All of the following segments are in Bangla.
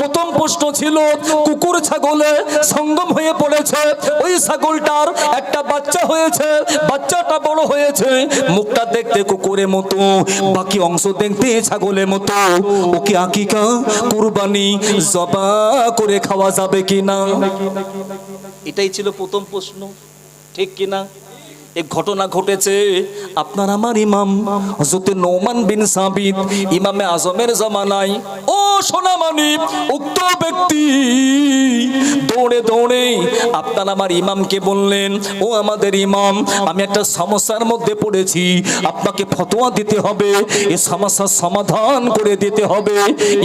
প্রথম প্রশ্ন ছিল, কুকুর ছাগলে সঙ্গম হয়ে পড়েছে। ওই ছাগলটার একটা বাচ্চা হয়েছে, বাচ্চাটা বড় হয়েছে। মুখটা দেখতে কুকুরের মতো, বাকি অংশ দেখতে ছাগলের মতো। ওকে আকিকা, কুরবানি, জবা করে খাওয়া যাবে কিনা? এটাই ছিল প্রথম প্রশ্ন, ঠিক কিনা? এক ঘটনা ঘটেছে আপনার আমার ইমাম হজরতে নৌমান বিন সাবিত, ইমামে আজমের জামানায়। ও সোনামানি, উক্ত ব্যক্তি দৌড়ে দৌড়ে আপনার আমার ইমামকে বললেন, ও আমাদের ইমাম, আমি একটা সমস্যার মধ্যে পড়েছি। আপনাকে ফতোয়া দিতে হবে, এ সমস্যার সমাধান করে দিতে হবে।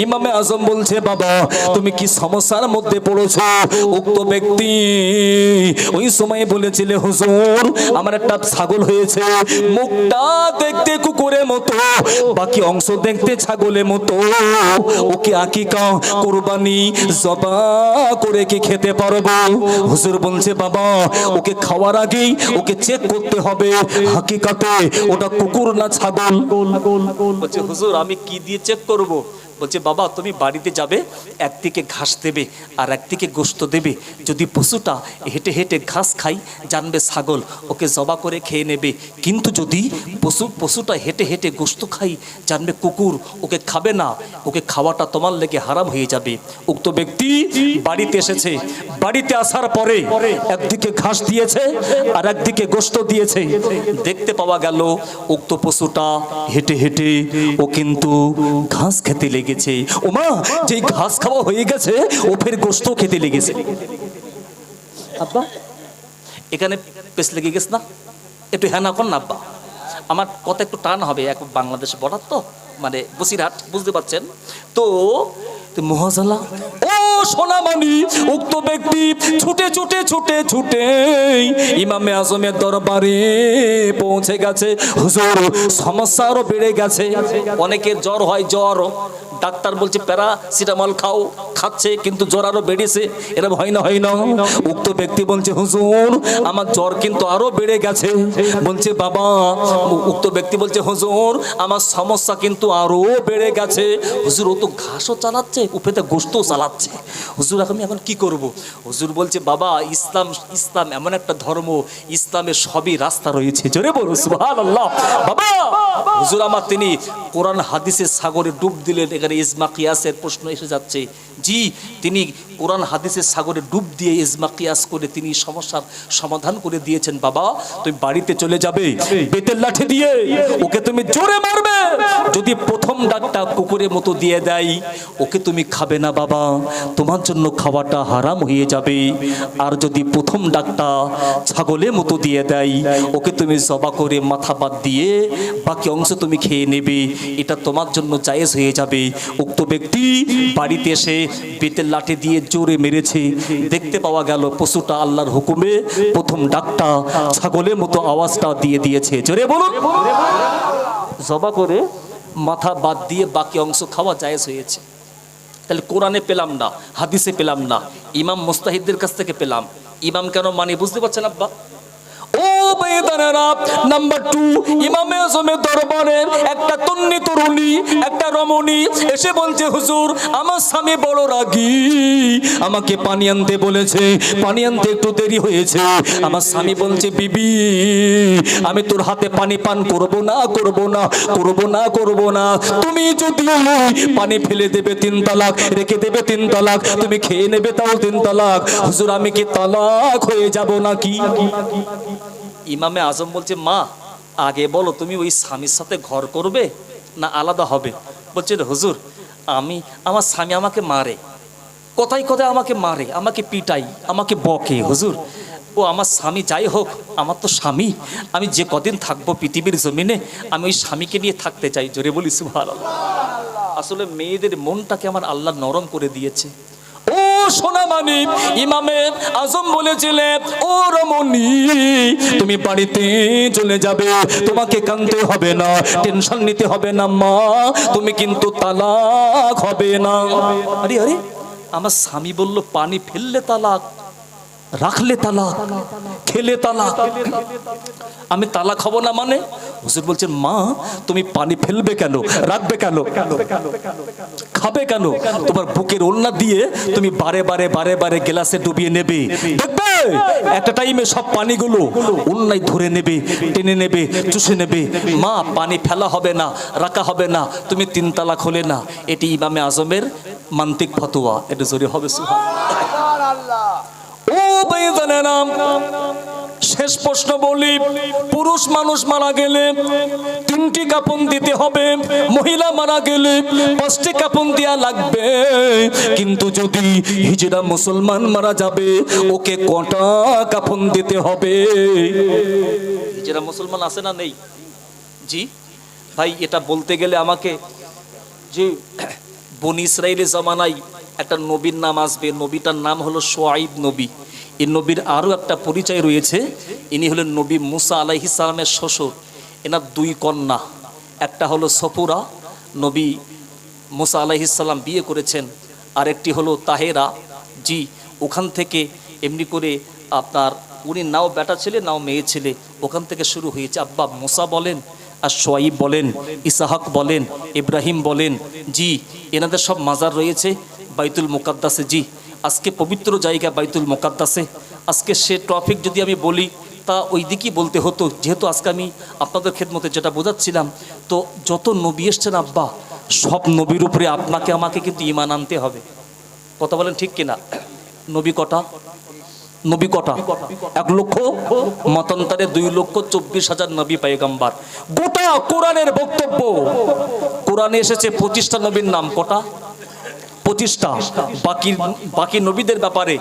ইমামে আজম বলছে, বাবা, তুমি কি সমস্যার মধ্যে পড়েছো? উক্ত ব্যক্তি ওই সময় বলেছিলে, হুজুর, আমার একটা ছাগল হয়েছে। মুখটা দেখতে কুকুরের মতো, বাকি অংশ দেখতে ছাগলের মতো। ওকে আকিকা, কোরবানি, জবা করে কি খেতে পারব? হুজুর বলছে, বাবা, ওকে খাওয়ার আগেই ওকে চেক করতে হবে। হাকিকাতে ওটা কুকুর না ছাগল? হুজুর, আমি কি দিয়ে চেক করব? বলছে, বাবা, তুমি বাড়িতে যাবে, একদিকে ঘাস দেবে আর একদিকে গোস্ত দেবে। যদি পশুটা হেঁটে হেঁটে ঘাস খাই জানবে ছাগল, ওকে জবা করে খেয়ে নেবে। কিন্তু যদি পশু, পশুটা হেঁটে হেঁটে গোস্ত খাই জানবে কুকুর, ওকে খাবে না। ওকে খাওয়াটা তোমার লেগে হারাম হয়ে যাবে। উক্ত ব্যক্তি বাড়িতে এসেছে। বাড়িতে আসার পরে একদিকে ঘাস দিয়েছে আর একদিকে গোস্ত দিয়েছে। দেখতে পাওয়া গেল, উক্ত পশুটা হেঁটে হেঁটে ও কিন্তু ঘাস খেতে লেগেছে। ওমা যেই ঘাস খাওয়া হয়ে গেছে ও ফের গোস্ত খেতে লেগেছে। আব্বা? এখানে পেস লেগে গেছে না? একটু হ্যাঁ না কর না আব্বা। আমার কথা একটু টান হবে এক বাংলাদেশ বর্ডার তো মানে বসিরহাট বুঝতে পারছেন? তো তো মহাজালা ও সোনামানি উক্ত ব্যক্তি ছুটে ছুটে ছুটে ছুটে ইমামে আজমের দরবারে পৌঁছে গেছে। হুজুর সমস্যা আরও বেড়ে গেছে। অনেকের জ্বর হয় জ্বর। ডাক্তার বলছে প্যারাসিটামল খাও, খাচ্ছে, কিন্তু জ্বর আরও বেড়েছে। এরকম হয় না হয় না। উক্ত ব্যক্তি বলছে, হুজুর, আমার জ্বর কিন্তু আরও বেড়ে গেছে। বলছে, বাবা। উক্ত ব্যক্তি বলছে, হুজুর, আমার সমস্যা কিন্তু আরও বেড়ে গেছে। হুজুর, ও তো ঘাসও চালাচ্ছে উপেতে গোস্তও চালাচ্ছে। হুজুর আমি এখন কি করব? হুজুর বলছে, বাবা, ইসলাম ইসলাম এমন একটা ধর্ম ইসলামের সবই রাস্তা রয়েছে। জোরে বলো সুবহানাল্লাহ। বাবা, হুজুর, আমার তিনি কোরআন হাদিসের সাগরে ডুব দিলেন এখানে ইজমা কিয়াসের প্রশ্ন এসে যাচ্ছে। জি, তিনি কোরআন হাদিসের সাগরে ডুব দিয়ে ইজমা কিয়াস করে তিনি সমস্যার সমাধান করে দিয়েছেন, বাবা। তুমি বাড়িতে চলে যাবে, বেতের লাঠি দিয়ে ওকে তুমি জোরে মারবে। যদি প্রথম ডাকটা কুকুরের মতো দিয়ে দেয়, ওকে তুমি খাবে না, বাবা। তোমার জন্য খাওয়াটা হারাম হয়ে যাবে। আর যদি প্রথম ডাকটা ছাগলের মতো দিয়ে দেয়, ওকে তুমি জবা করে মাথা বাদ দিয়ে বাকি অংশ তুমি খেয়ে নেবে। এটা তোমার জন্য জায়েজ হয়ে যাবে। উক্ত ব্যক্তি বাড়িতে এসে বেতের লাঠি দিয়ে জোরে মেরেছে। দেখতে পাওয়া গেল পশুটা আল্লাহর হুকুমে প্রথম ডাকটা ছাগলের মতো আওয়াজটা দিয়ে দিয়েছে। জোরে বলুন। জবা করে মাথা বাদ দিয়ে বাকি অংশ খাওয়া জায়েজ হয়েছে। তাহলে কোরআনে পেলাম না, হাদিসে পেলাম না, ইমাম মুস্তাহিদদের কাছ থেকে পেলাম। ইমাম কেন মানে বুঝতে পারছেন আব্বা? একটা তন্নি তরুণী, একটা রমণী এসে বলছে, হুজুর, আমার স্বামী বড় আমাকে পানি আনতে বলেছে, পানি আনতে একটু দেরি হয়েছে। আমার স্বামী বলছে, বিবি, আমি তোর হাতে পানি পান করব না করব না করব না করব না। তুমি যদি পানি ফেলে দেবে তিন তালাক, রেখে দেবে তিন তালাক, তুমি খেয়ে নেবে তাও তিন তালাক। হুজুর, আমি কি তালাক হয়ে যাব নাকি? ইমামে আজম বলছে, মা, আগে বলো তুমি ওই স্বামীর সাথে ঘর করবে না আলাদা হবে? বলছে, হুজুর, আমি, আমার স্বামী আমাকে মারে। কোথায় কোথায় আমাকে মারে, আমাকে পিটাই আমাকে বকে, হুজুর। ও আমার স্বামী যাই হোক, আমার তো স্বামী। আমি যে কদিন থাকব পৃথিবীর জমিনে, আমি ওই স্বামীকে নিয়ে থাকতে চাই। জোরে বলি সুভাল আসলে মেয়েদের মনটাকে আমার আল্লাহ নরম করে দিয়েছে। ও সোনামানি ইমামে আজম বলেছিলেন ও রমণী, তুমি বাড়িতে চলে যাবে, তোমাকে কানতে হবে না, টেনশন নিতে হবে না মা, তুমি কিন্তু তালাক হবে না। আরে আরে, আমার স্বামী বলল, পানি ফেললে তালাক। রাখলে তালা খেলে তালা আমি তালা খাব না মানে? হুজুর বলছেন, মা, তুমি পানি ফেলবে কেন? রাখবে কেন? খাবে কেন? তোমার বুকের ওন্না দিয়ে তুমি বারে বারে বারে বারে গ্লাসে ডুবিয়ে নেবে। দেখবে? একটা টাইমে সব পানিগুলো অন্যায় ধরে নেবে, টেনে নেবে, চুষে নেবে। মা, পানি ফেলা হবে না, রাখা হবে না, তুমি তিন তালা খোলে না। এটি ইমামে আজমের মান্তিক ফতোয়া। এটা জোরে হবে সুহা শেষ প্রশ্ন বলি, পুরুষ মানুষ মারা গেলে তিনটি কাপন দিতে হবে, মহিলা মারা গেলে পাঁচটি কাপন দেওয়া লাগবে। কিন্তু যদি হিজড়া মুসলমান মারা যাবে, ওকে কটা কাপন দিতে হবে? হিজড়া মুসলমান আছে না নেই? জি, ভাই, এটা বলতে গেলে আমাকে যে বনি ইসরায়েলের জামানায় একটা নবীর নাম আসবে। নবীটার নাম হলো সোয়াইব নবী। এই নবীর আরও একটা পরিচয় রয়েছে। ইনি হলেন নবী মুসা আলাইহিস সালামের শ্বশুর। এনার দুই কন্যা। একটা হলো সফুরা, নবী মুসা আলাইহিস সালাম বিয়ে করেছেন। আরেকটি হলো তাহেরা। জি, ওখান থেকে এমনি করে আপনার উনি নাও বেটা ছেলে, নাও মেয়ে ছেলে, ওখান থেকে শুরু হয়েছে। আব্বা মুসা বলেন, আর সোয়াইব বলেন, ইসাহাক বলেন, ইব্রাহিম বলেন। জি, এনাদের সব মাজার রয়েছে, বাইতুল মোকাদ্দাসে। জি আজকে পবিত্র জায়গা বাইতুল মোকাদ্দাসে। আজকে সে টপিক যদি আমি বলি, তা ওই দিকই বলতে হতো। যেহেতু আজকে আমি আপনাদের খেদমতে যেটা বোঝাচ্ছিলাম, তো যত নবী এসছেন আব্বা, সব নবীর উপরে আপনাকে, আমাকে কিন্তু ইমান আনতে হবে। কথা বলেন ঠিক কিনা? নবী কটা? নবী কটা? এক লক্ষ? মতান্তরে দুই লক্ষ চব্বিশ হাজার নবী পাইগাম্বার গোটা কোরআনের বক্তব্য। কোরআনে এসেছে পঁচিশটা নবীর নাম কটা? পঁচিশটা বাকি বাকি নবীদের ব্যাপারে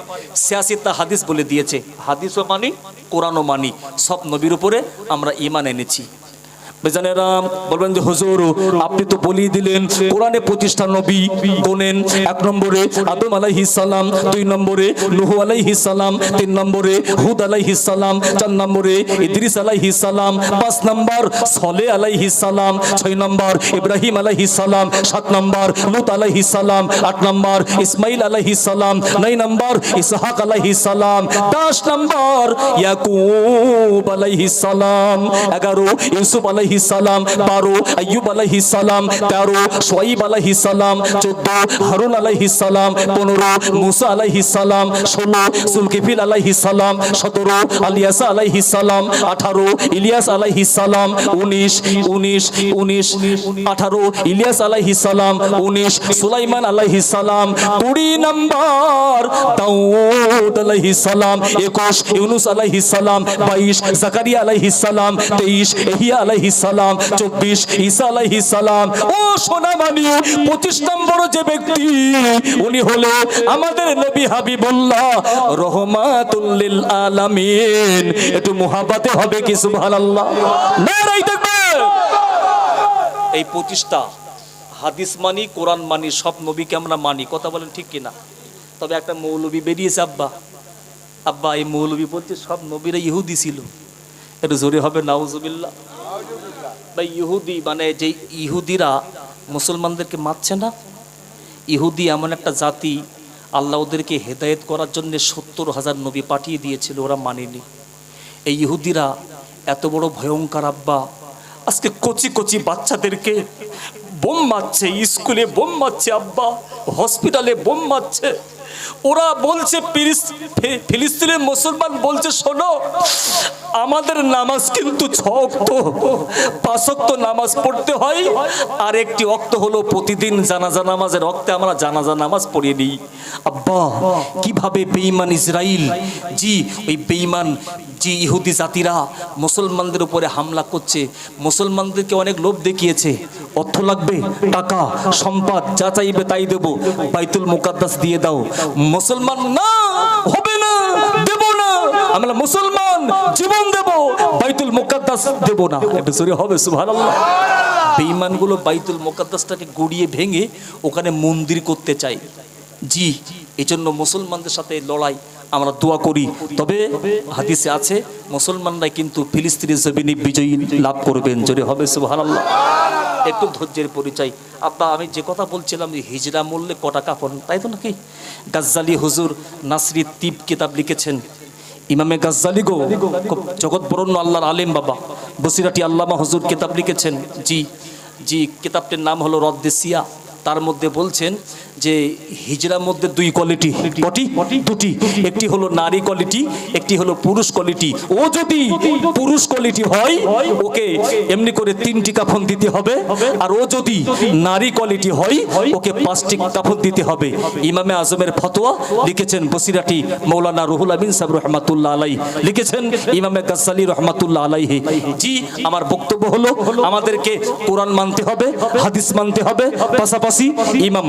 সিয়াসিতা হাদিস বলে দিয়েছে। হাদিসও মানি, কোরআনও মানি, সব নবীর উপরে আমরা ইমান এনেছি। বেজানেরা বলবেন যে হুজুর আপনি তো বলিয়ে দিলেন কোরআনে প্রতিষ্ঠা নবী গোনেন এক নম্বরে আদম আলাইহিস সালাম দুই নম্বরে নুহ আলাইহিস সালাম তিন নম্বরে হুদ আলাইহিস সালাম চার নম্বরে ইদ্রিস আলাইহিস সালাম পাঁচ নম্বর সলে আলাইহিস সালাম ছয় নম্বর ইব্রাহিম আলাইহিস সালাম সাত নম্বর লুত আলাইহিস সালাম আট নম্বর ইসমাইল আলাইহিস সালাম নয় নম্বর ইসহাক আলাইহিস সালাম দশ নম্বর ইয়াকুব আলাইহিস সালাম এগারো ইউসুফ আলাইহিস সালাম বারো আইয়ুব আলাইহিস সালাম তেরো সোয়াইব আলাইহিস সালাম চোদ্দ হারুন আলাইহিস সালাম পনেরো মুসা আলাইহিস সালাম ষোলো সুলকিফিল আলাইহিস সালাম সতেরো আলিয়াসা আলাইহিস সালাম আঠারো ইলিয়াস আলাইহিস সালাম উনিশ উনিশ উনিশ আঠারো ইলিয়াস আলাইহিস সালাম উনিশ সুলাইমান আলাইহিস সালাম কুড়ি নম্বর দাউদ আলাইহিস সালাম একুশ ইউনুস আলাইহিস সালাম বাইশ জাকারিয়া আলাইহিস সালাম তেইশ এহিয়া আলাইহিস সালাম, চব্বিশ ঈসা আলাইহিস সালাম। ও সোনা মানি, পঁচিশ নম্বর যে ব্যক্তি, উনি হলো আমাদের নবী হাবিবুল্লাহ রহমাতুল্লিল আলামিন। একটু মুহাব্বতে হবে কি, সুবহানাল্লাহ? নারাই দেখবেন। এই পঁচিশটা হাদিস মানি, কোরআন মানি, সব নবীকে আমরা মানি। কথা বলেন ঠিক কিনা? তবে একটা মৌলবী বেরিয়েছে, আব্বা। আব্বা, এই মৌলবী বলছে সব নবীরা ইহুদি ছিল। একটু জোরে হবে, নাউজুবিল্লাহ। বা ইহুদি মানে যে ইহুদিরা মুসলমানদেরকে মারছে না? ইহুদি এমন একটা জাতি, আল্লাহ ওদেরকে হেদায়েত করার জন্য সত্তর হাজার নবী পাঠিয়ে দিয়েছিল, ওরা মানেনি। এই ইহুদিরা এত বড় ভয়ঙ্কর আব্বা, আজকে কচি কচি বাচ্চাদেরকে বোম মারছে, স্কুলে বোম মারছে আব্বা, হসপিটালে বোম মারছে। ওরা বলছে ফিলিস্তিনের মুসলমান বলছে, শোনো আমাদের নামাজ কিন্তু ছ অক্ত। পাঁচ অক্ত নামাজ পড়তে হয়। আর একটি অক্ত হলো প্রতিদিন জানাজা নামাজের অক্তে আমরা জানাজা নামাজ পড়িয়ে নিই আব্বা, কীভাবে বেঈমান ইসরাইল? জি, ওই বেঈমান, জি, ইহুদি জাতিরা মুসলমানদের উপরে হামলা করছে। মুসলমানদেরকে অনেক লোভ দেখিয়েছে। অর্থ লাগবে, টাকা, সম্পদ, যা চাইবে তাই দেবো। বাইতুল মুকাদ্দাস দিয়ে দাও। মুসলমান না আমরা মুসলমান জীবন দেব বাইতুল মুকাদ্দাস দেব না। এটা সরি হবে সুবহানাল্লাহ। বেঈমানগুলো বাইতুল মুকাদ্দাসটাকে গড়িয়ে ভেঙে ওখানে মন্দির করতে চায়। জি এই জন্য মুসলমানদের সাথে লড়াই আমরা দোয়া করি। তবে হাদিসে আছে মুসলমানরা কিন্তু ফিলিস্তিনি জমিনে বিজয়ী লাভ করবেন। যদি হবে সুবহানাল্লাহ। একটু ধৈর্যের পরিচয়। আব্বা আমি যে কথা বলছিলাম যে হিজরা মূল্যে কটা কাপড় তাই তো নাকি? গাজ্জালি হুজুর নাসরি তিব কিতাব লিখেছেন। ইমামে গাজ্জালি গো জগৎ বরণ্য আল্লাহর আলেম বাবা। বসিরাটি আল্লামা হজুর কিতাব লিখেছেন, জি জি, কিতাবটির নাম হলো রদ্দেসিয়া। তার মধ্যে বলছেন যে হিজড়ার মধ্যে দুই কোয়ালিটি কটি দুটি। একটি হলো নারী কোয়ালিটি একটি হলো পুরুষ কোয়ালিটি ও যদি পুরুষ কোয়ালিটি হয় ওকে এমনি করে তিনটি কাফন দিতে হবে। আর ও যদি নারী কোয়ালিটি হয় ওকে পাঁচটি কাফন দিতে হবে। ইমামে আজমের ফতোয়া লিখেছেন বসিরাটি মৌলানা রুহুল আমিন সাহেব রহমাতুল্লাহ আলাই লিখেছেন ইমামে গাজ্জালি রহমাতুল্লাহ আলাইহি। জি আমার বক্তব্য হলো আমাদেরকে কোরআন মানতে হবে হাদিস মানতে হবে। পাশাপাশি ইমাম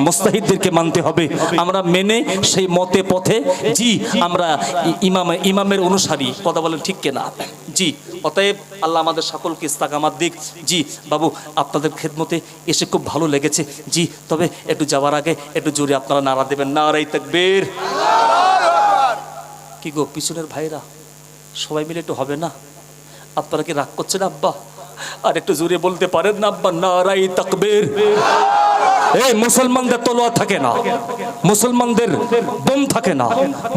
মুস্তাহিদদেরকে মানতে হবে। আমরা মেনে সেই মতে পথে। জি, আমরা ইমাম, ইমামের অনুসারী। কথা বলেন ঠিক কেনা? জি, অতএব আল্লাহ আমাদের সকলকে ইস্তাকামাত দিক। জি, বাবু, আপনাদের খেদমতে এসে খুব ভালো লেগেছে। জি, তবে একটু যাওয়ার আগে একটু জোরে আপনারা নাড়া দেবেন। নারাই তাকবীর। কি গো, পিছনের ভাইরা সবাই মিলে একটু হবে না? আপনারা কি রাগ করছেন, আব্বা? আর একটু জোরে বলতে পারেন না, আব্বা? নারাই তাকবীর। এই মুসলমানদের তলোয়ার থাকে না। মুসলমানদের বোম থাকে না।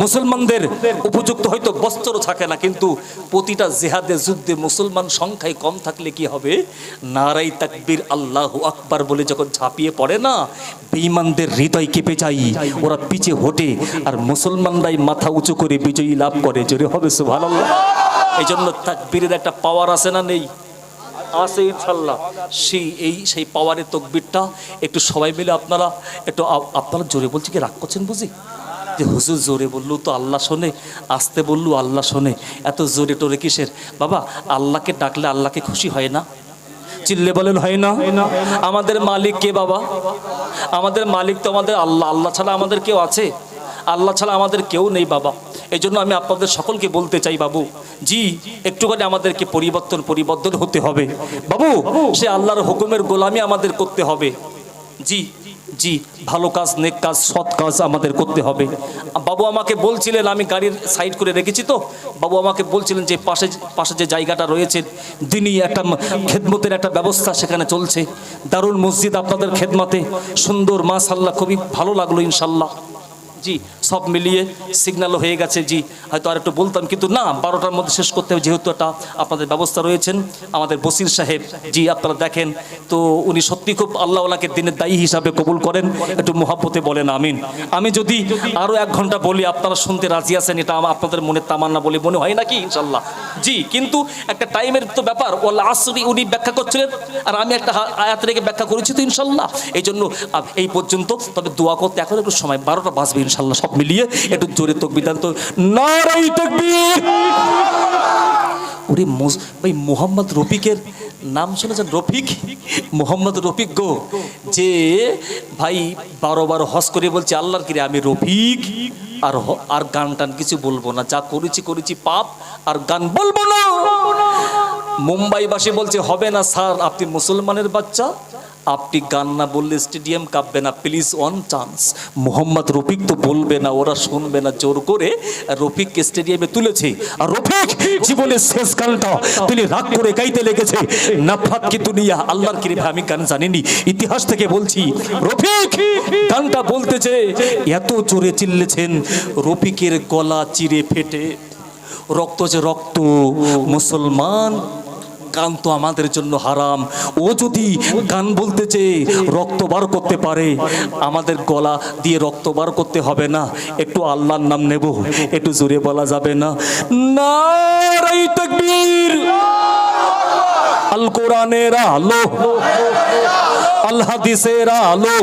মুসলমানদের উপযুক্ত হয়তো বস্ত্র থাকে না, কিন্তু প্রতিটা জেহাদে যুদ্ধে মুসলমান সংখ্যায় কম থাকলে কি হবে? নারাই তাকবীর আল্লাহ আকবার বলে যখন ঝাঁপিয়ে পড়ে না, বেঈমানদের হৃদয় কেঁপে যায়, ওরা পিছে হটে, আর মুসলমানরাই মাথা উঁচু করে বিজয়ী লাভ করে। জোরে হবে সুবহানাল্লাহ। এই জন্য তাকবীরের একটা পাওয়ার আছে না নেই? আছে ইনশাল্লাহ সেই, এই সেই পাওয়ারের তকবিরটা একটু সবাই মিলে আপনারা একটু আপনারা জোরে বলছি কি, রাগ করছেন বুঝি? যে হুজুর জোরে বলল তো আল্লাহ শোনে, আসতে বলল আল্লাহ শোনে। এত জোরে টোরে কিসের? বাবা, আল্লাহকে ডাকলে আল্লাহকে খুশি হয় না? চিল্লে বলেন, হয় না? আমাদের মালিক কে বাবা? আমাদের মালিক তো আমাদের আল্লাহ। আল্লাহ ছাড়া আমাদের কেউ আছে? আল্লাহ ছাড়া আমাদের কেউ নেই বাবা। এই জন্য আমি আপনাদের সকলকে বলতে চাই, বাবু। জি, একটুখানি আমাদেরকে পরিবর্তন পরিবর্তন হতে হবে। বাবু, সে আল্লাহর হুকুমের গোলামি আমাদের করতে হবে। জি জি, ভালো কাজ, নেক কাজ, সৎ কাজ আমাদের করতে হবে। বাবু আমাকে বলছিলেন, আমি গাড়ির সাইড করে রেখেছি তো। বাবু আমাকে বলছিলেন যে পাশে পাশে যে জায়গাটা রয়েছে, দিনই একটা খেদমতের একটা ব্যবস্থা সেখানে চলছে। দারুল মসজিদ আপনাদের খেদমাতে। সুন্দর মাশাল্লাহ খুবই ভালো লাগল ইনশাল্লাহ জি, সব মিলিয়ে সিগন্যালও হয়ে গেছে, জি। হয়তো আর একটু বলতাম, কিন্তু না, বারোটার মধ্যে শেষ করতে হবে, যেহেতু একটা আপনাদের ব্যবস্থা রয়েছেন, আমাদের বসির সাহেব। জি, আপনারা দেখেন, তো উনি সত্যি খুব আল্লাহ ওনাকে দিনের দায়ী হিসাবে কবুল করেন, একটু মহাব্বতে বলেন, আমিন। আমি যদি আরও এক ঘণ্টা বলি, আপনারা শুনতে রাজি আছেন, এটা আমার আপনাদের মনে তামান্না বলে মনে হয় নাকি ইনশাল্লাহ জি, কিন্তু একটা টাইমের তো ব্যাপার ওল আসরি উনি ব্যাখ্যা করছিলেন, আর আমি একটা আয়াত রেখে ব্যাখ্যা করেছি তো ইনশাল্লাহ এই জন্য এই পর্যন্ত, তবে দোয়া করতে এখন একটু সময়, বারোটা বাজবে ইনশাল্লাহ সব মিলিয়ে একটু জোরে তকবিদান তো। নারাই ওরে ভাই মোহাম্মদ রফিকের নাম শুনেছেন রফিক, মোহাম্মদ রফিক গো, যে ভাই বারো বারো হস করে বলছে, আল্লাহর কিরে, আমি রফিক, আর আর গান টান কিছু বলব না। যা করেছি করেছি, পাপ, আর গান বলব না। মুম্বাইবাসী বলছে, হবে না স্যার, আপনি মুসলমানের বাচ্চা আপনি গান না বললে স্টেডিয়াম কাঁপবে না please one chance Mohammad Rafiq তো বলবে না, ওরা শুনবে না, জোর করে রফিককে স্টেডিয়ামে তুলেছে। আর রফিক, জীবনের শেষ গানটা তিনি রাগ করে গাইতে লেগেছে। নাফাত কি দুনিয়া, আল্লাহর কিরে আমি গান জানিনি। ইতিহাস থেকে বলছি, রফিক গানটা বলতেছে, এত জোরে চিল্লেছেন, রফিকের গলা চিরে ফেটে। রক্ত যে রক্ত, মুসলমান গান তো আমাদের জন্য হারাম। ও যদি গান বলতে চেয়ে রক্ত বার করতে পারে, আমাদের গলা দিয়ে রক্ত বার করতে হবে না। একটু আল্লাহর নাম নেব, একটু জোরে বলা যাবে না। নারাই তাকবীর। আল কোরআনের আলো, আল আলো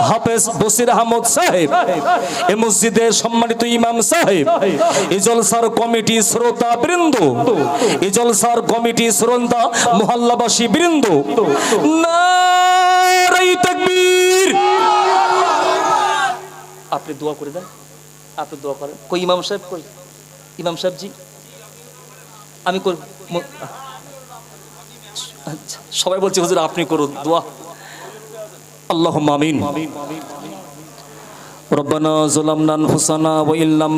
হাফেজ বসির আহমদ সাহেব এ মসজিদের সম্মানিত ইমাম সাহেব এ জলসার কমিটি শ্রোতা বৃন্দ এ জলসার কমিটি শ্রোতা মহল্লাবাসী বৃন্দ। আপনি দোয়া করে দেন আপনি দোয়া করেন। কই ইমাম সাহেব কই? ইমাম সাহেব জি আমি কর ম- আচ্ছা, সবাই বলছে হুজুর আপনি করুন দোয়া। আল্লাহ আমিন। ربنا ظلمنا আনফুসানা ওয়া ইল্লাম